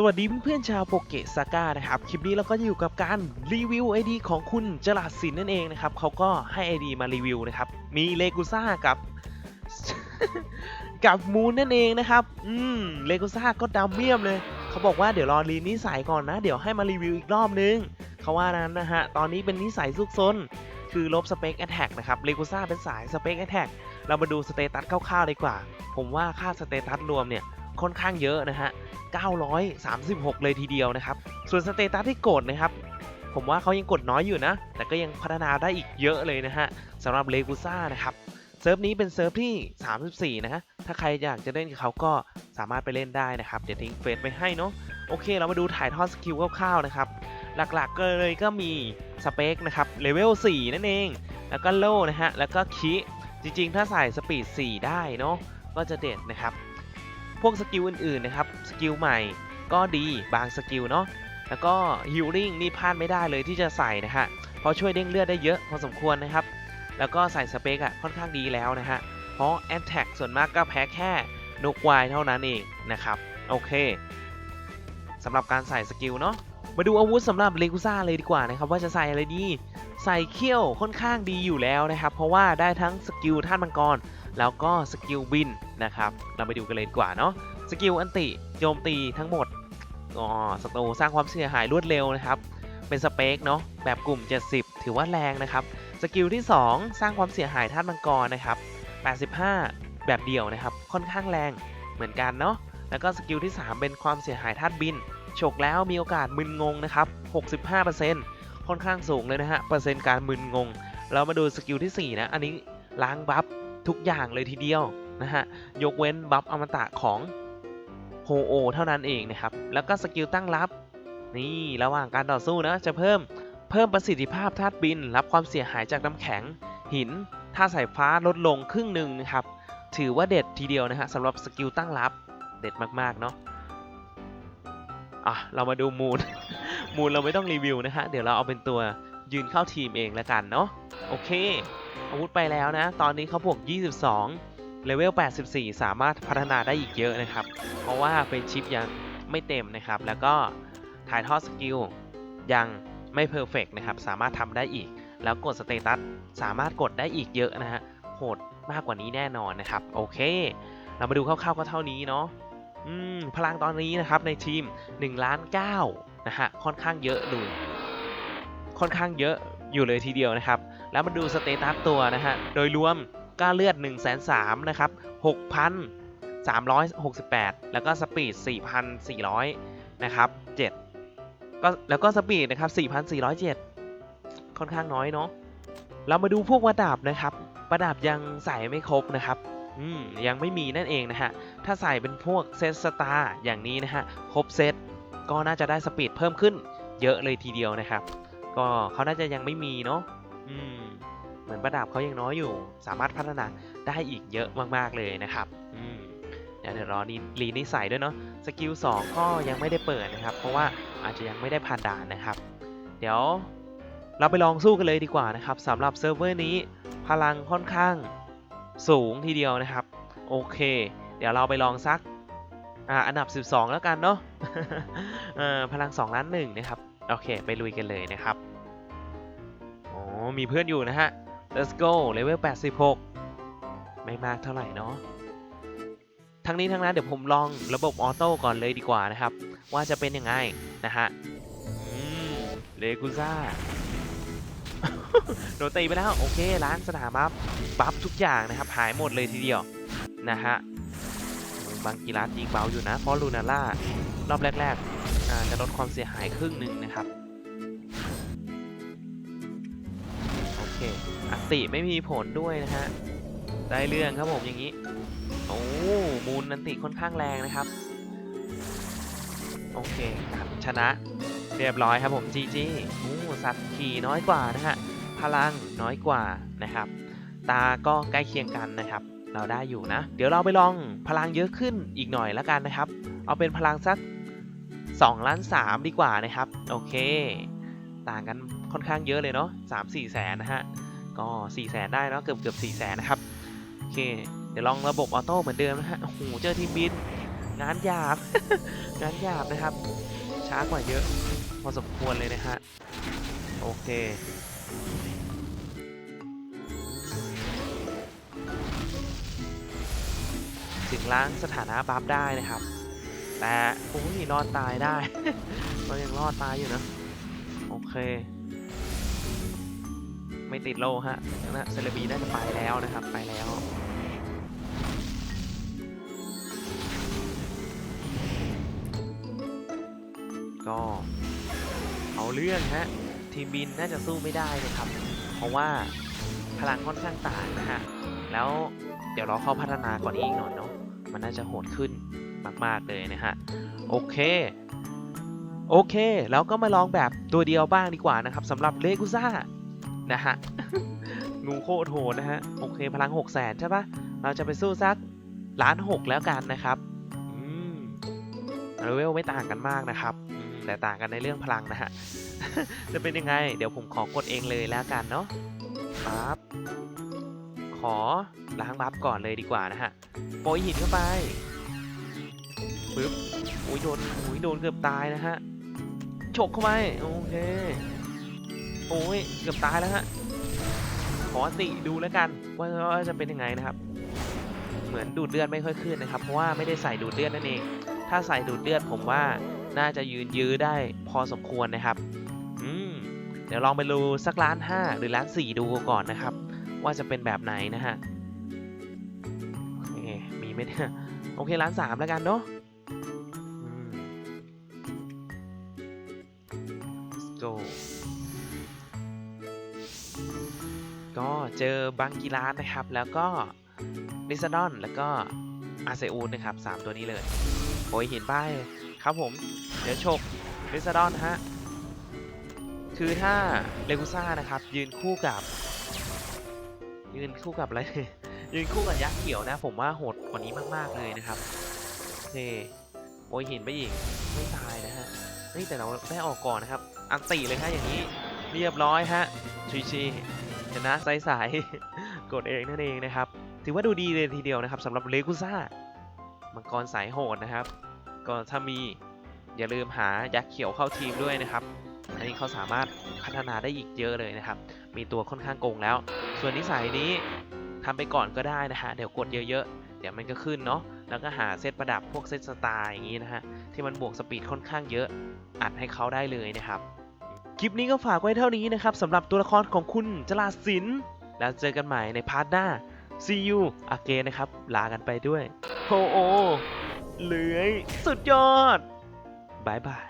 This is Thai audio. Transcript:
สวัสดีเพื่อนๆชาวโปเกซาก้านะครับ คลิปนี้เราก็จะอยู่กับการรีวิว ID ของคุณจรัสสินนั่นเองนะครับเขาก็ให้ ID มารีวิวนะครับ มีเลกูซ่ากับ กับมูนนั่นเองนะครับ อืมเลกูซ่าก็ดำเมี่ยมเลย เขาบอกว่าเดี๋ยวรอรีนิสัยก่อนนะ เดี๋ยวให้มารีวิวอีกรอบนึง เขาว่านั้นนะฮะ ตอนนี้เป็นนิสัยซุกซน คือลบสเปคแอตแทกนะครับเลกูซ่าเป็นสายสเปคแอตแทกเรามาดูสเตตัสคร่าวๆดีกว่า ผมว่าค่าสเตตัสรวมเนี่ย ค่อนข้างเยอะนะฮะ 936 เลยทีเดียวนะครับ ส่วนสเตตัสที่กดนะครับ ผมว่าเขายังกดน้อยอยู่นะ แต่ก็ยังพัฒนาได้อีกเยอะเลยนะฮะสำหรับเลกูซ่านะครับ เซิร์ฟนี้เป็นเซิร์ฟที่ 34 นะฮะ ถ้าใครอยากจะเล่นกับเขาก็สามารถไปเล่นได้นะครับ เดี๋ยวทิ้งเฟซไปให้เนาะ โอเค เรามาดูถ่ายทอดสกิลคร่าวๆนะครับ หลักๆก็เลยก็มีสเปคนะครับ เลเวล 4 นั่นเอง แล้วก็โล่นะฮะ แล้วก็คิจริงๆ ถ้าใส่สปีด 4 ได้เนาะ ก็จะเด็ดนะครับ พวกสกิลอื่นๆนะครับสกิลใหม่ก็ดีบางสกิลเนาะแล้วก็ฮิลลิ่งนี่พลาดไม่ได้เลยที่จะใส่นะฮะเพราะช่วยเด้งเลือดได้เยอะพอสมควรนะครับ แล้วก็ใส่สเปคอะค่อนข้างดีแล้วนะฮะเพราะแอนแท็กส่วนมากก็แพ้แค่นกวายเท่านั้นเองนะครับโอเคสำหรับการใส่สกิลเนาะมาดูอาวุธสำหรับเลกุซ่าเลยดีกว่านะครับว่าจะใส่อะไรดี ใส่เขี้ยวค่อนข้างดีอยู่แล้วนะครับ เพราะว่าได้ทั้งสกิลท่านมังกร แล้วก็สกิลบิน นะครับ เราไปดูกันเลยดีกว่าเนาะสกิลอันติโจมตีทั้งหมดอ๋อสโตรูสร้างความเสียหายรวดเร็วนะครับเป็นสเปคเนาะแบบกลุ่ม 70 ถือว่าแรงนะครับสกิลที่ 2 สร้างความเสียหายท่านมังกรนะครับ 85 แบบเดียวนะครับ ค่อนข้างแรงเหมือนกันเนาะแล้วก็สกิลที่ 3 เป็นความเสียหายธาตุบินฉกแล้วมีโอกาสมึนงงนะครับ 65%ค่อนข้างสูงเลยนะฮะเปอร์เซ็นต์การมึนงง เรามาดูสกิลที่ 4 นะ อันนี้ล้างบัฟทุกอย่างเลยทีเดียว นะฮะ ยกเว้นบัฟอมตะของโฮโอเท่านั้นเองนะครับ แล้วก็สกิลตั้งรับ นี่ ระหว่างการต่อสู้นะ จะเพิ่มเพิ่มประสิทธิภาพธาตุบิน รับความเสียหายจากน้ำแข็ง หินธาตุสายฟ้าลดลงครึ่งหนึ่งนะครับ ถือว่าเด็ดทีเดียวนะฮะสำหรับสกิลตั้งรับ เด็ดมากๆเนาะอะ เรามาดูมูล มูลเราไม่ต้องรีวิวนะฮะ เดี๋ยวเราเอาเป็นตัวยืนเข้าทีมเองแล้วกันเนาะ โอเค อาวุธไปแล้วนะ ตอนนี้เขาบวก 22 เลเวล 84 สามารถพัฒนาได้อีกเยอะนะครับ เพราะว่าเป็นชิปยังไม่เต็มนะครับ แล้วก็ถ่ายทอดสกิลยังไม่เพอร์เฟกนะครับ สามารถทำได้อีก แล้วกดสเตตัสสามารถกดได้อีกเยอะนะฮะ โหดมากกว่านี้แน่นอนนะครับ โอเค เรามาดูคร่าวๆก็เท่านี้เนาะอืมพลังตอนนี้นะครับในทีม1ล้าน9นะฮะ ค่อนข้างเยอะเลยค่อนข้างเยอะอยู่เลยทีเดียวนะครับ แล้วมาดูสเตตัสตัวนะฮะ โดยรวม ก็เลือด 1 3 0 0 0นะครับ6,368 แล้วก็สปีด 4,400 นะครับ 7 ก็แล้วก็สปีดนะครับ 4,407 ค่อนข้างน้อยเนาะ เรามาดูพวกประดับนะครับ ประดับยังใส่ไม่ครบนะครับอืมยังไม่มีนั่นเองนะฮะ ถ้าใส่เป็นพวกเซตสตาร์อย่างนี้นะฮะ ครบเซตก็น่าจะได้สปีดเพิ่มขึ้นเยอะเลยทีเดียวนะครับ ก็เขาน่าจะยังไม่มีเนาะ อืม เหมือนประดับเขายังน้อยอยู่ สามารถพัฒนาได้อีกเยอะมากๆเลยนะครับอืมเดี๋ยวเดี๋ยวรอรีรีนิสัยด้วยเนาะสกิล2ก็ยังไม่ได้เปิดนะครับ เพราะว่าอาจจะยังไม่ได้ผ่านด่านนะครับ เดี๋ยวเราไปลองสู้กันเลยดีกว่านะครับสำหรับเซิร์ฟเวอร์นี้พลังค่อนข้างสูงทีเดียวนะครับ โอเค เดี๋ยวเราไปลองซักอ่าอันดับ 12 แล้วกันเนาะพลัง2ล้านหนึ่งนะครับ โอเค ไปลุยกันเลยนะครับ โอ๋อมีเพื่อนอยู่นะฮะ let's go เลเวล86 ไม่มากเท่าไหร่เนาะทั้งนี้ทั้งนั้นเดี๋ยวผมลองระบบออโต้ก่อนเลยดีกว่านะครับ ว่าจะเป็นยังไงนะฮะเลกูซ่าโดนตีไปแล้วโอเคร้านสนามบัฟบัฟทุกอย่างนะครับ หายหมดเลยทีเดียวนะฮะบางกีฬายิงเบาอยู่นะเพราะลูนาล่ารอบแรกๆจะลดความเสียหายครึ่งหนึ่งนะครับ ตติไม่มีผลด้วยนะฮะ ได้เรื่องครับผมอย่างนี้ โอ้มูลนันติค่อนข้างแรงนะครับ โอเคครับชนะเรียบร้อยครับผมจีจีโอ้สัตว์ขี่น้อยกว่านะฮะ พลังน้อยกว่านะครับ ตาก็ใกล้เคียงกันนะครับ เราได้อยู่นะ เดี๋ยวเราไปลองพลังเยอะขึ้นอีกหน่อยแล้วกันนะครับ เอาเป็นพลังสัก2ล้าน3ดีกว่านะครับ โอเค ต่างกันค่อนข้างเยอะเลยเนาะ3 4แสนนะฮะ ก็4แสนได้เนาะเกือบเกือบ4แสนนะครับ โอเค เดี๋ยวลองระบบออโต้เหมือนเดิมนะฮะโอ้โหเจอทีมบิน งานหยาบ งานหยาบนะครับ ช้ากว่าเยอะ พอสมควรเลยนะฮะ โอเคถึงล้างสถานะบัฟได้นะครับ แต่โอ้ยรอดตายได้ เรายังรอดตายอยู่นะ โอเค ไม่ติดโลฮะนะเซเลบีน่าจะไปแล้วนะครับ ไปแล้ว ก็เอาเรื่องฮะ ทีมบินน่าจะสู้ไม่ได้นะครับ เพราะว่าพลังค่อนข้างต่างนะฮะ แล้วเดี๋ยวรอเขาพัฒนาก่อนอีกหน่อยเนาะ มันน่าจะโหดขึ้นมาก ๆ เลยนะฮะ โอเคโอเค แล้วก็มาลองแบบตัวเดียวบ้างดีกว่านะครับสำหรับเลกุซ่า นะฮะ งูโคตรโหดนะฮะ โอเคพลัง6 0 0 0 0ใช่ปะเราจะไปสู้สักล้านหกแล้วกันนะครับอืมเลเวลไม่ต่างกันมากนะครับ แต่ต่างกันในเรื่องพลังนะฮะ จะเป็นยังไง เดี๋ยวผมขอกดเองเลยแล้วกันเนาะครับ ขอล้างบัฟก่อนเลยดีกว่านะฮะ โปรยหินเข้าไปปึ๊บโอ้ยโดนโอ้ยโดนเกือบตายนะฮะ ฉกเข้าไป โอเค โอ้ยเกือบตายแล้วฮะขอติดูแล้วกันว่าจะเป็นยังไงนะครับ เหมือนดูดเลือดไม่ค่อยขึ้นนะครับ เพราะว่าไม่ได้ใส่ดูดเลือดนั่นเอง ถ้าใส่ดูดเลือดผมว่าน่าจะยืนยื้อได้พอสมควรนะครับอืมเดี๋ยวลองไปดูสักล้านห้าหรือล้านสี่ดูก่อนนะครับ ว่าจะเป็นแบบไหนนะฮะโอเคมีไหมเนี่ยโอเคล้านสามแล้วกันเนาะอืม let's go ก็เจอบังกีรานนะครับ แล้วก็ลิซาดอน แล้วก็อาเซอูนนะครับสามตัวนี้เลยโอ้ยเห็นป้ายครับผม เดี๋ยวฉกลิซาดอนฮะ คือถ้าเลกุซ่านะครับ ยืนคู่กับ ยืนคู่กับอะไร ยืนคู่กับยักษ์เขียวนะ ผมว่าโหดกว่านี้มากๆเลยนะครับโอเคโอ้ยเห็นไปอีกไม่ตายนะฮะเฮ้ยแต่เราได้ออกก่อนนะครับ อันติเลยฮะอย่างนี้เรียบร้อยฮะชีชี ชนะใสายๆกดเองนั่นเองนะครับ ถือว่าดูดีเลยทีเดียวนะครับสำหรับเลกุซ่ามังกรสายโหดนะครับ ก็ถ้ามีอย่าลืมหายักษ์เขียวเข้าทีมด้วยนะครับ อันนี้เขาสามารถพัฒนาได้อีกเยอะเลยนะครับ มีตัวค่อนข้างโกงแล้ว ส่วนนิสัยนี้ทำไปก่อนก็ได้นะฮะ เดี๋ยวกดเยอะๆ เดี๋ยวมันก็ขึ้นเนาะ แล้วก็หาเซตประดับพวกเซตสไตล์อย่างนี้นะฮะ ที่มันบวกสปีดค่อนข้างเยอะ อัดให้เขาได้เลยนะครับ คลิปนี้ก็ฝากไว้เท่านี้นะครับสำหรับตัวละครของคุณจลาสินแล้วเจอกันใหม่ในพาร์ทหน้า See you again นะครับ ลากันไปด้วยโฮโอเหลือยสุดยอดบายบาย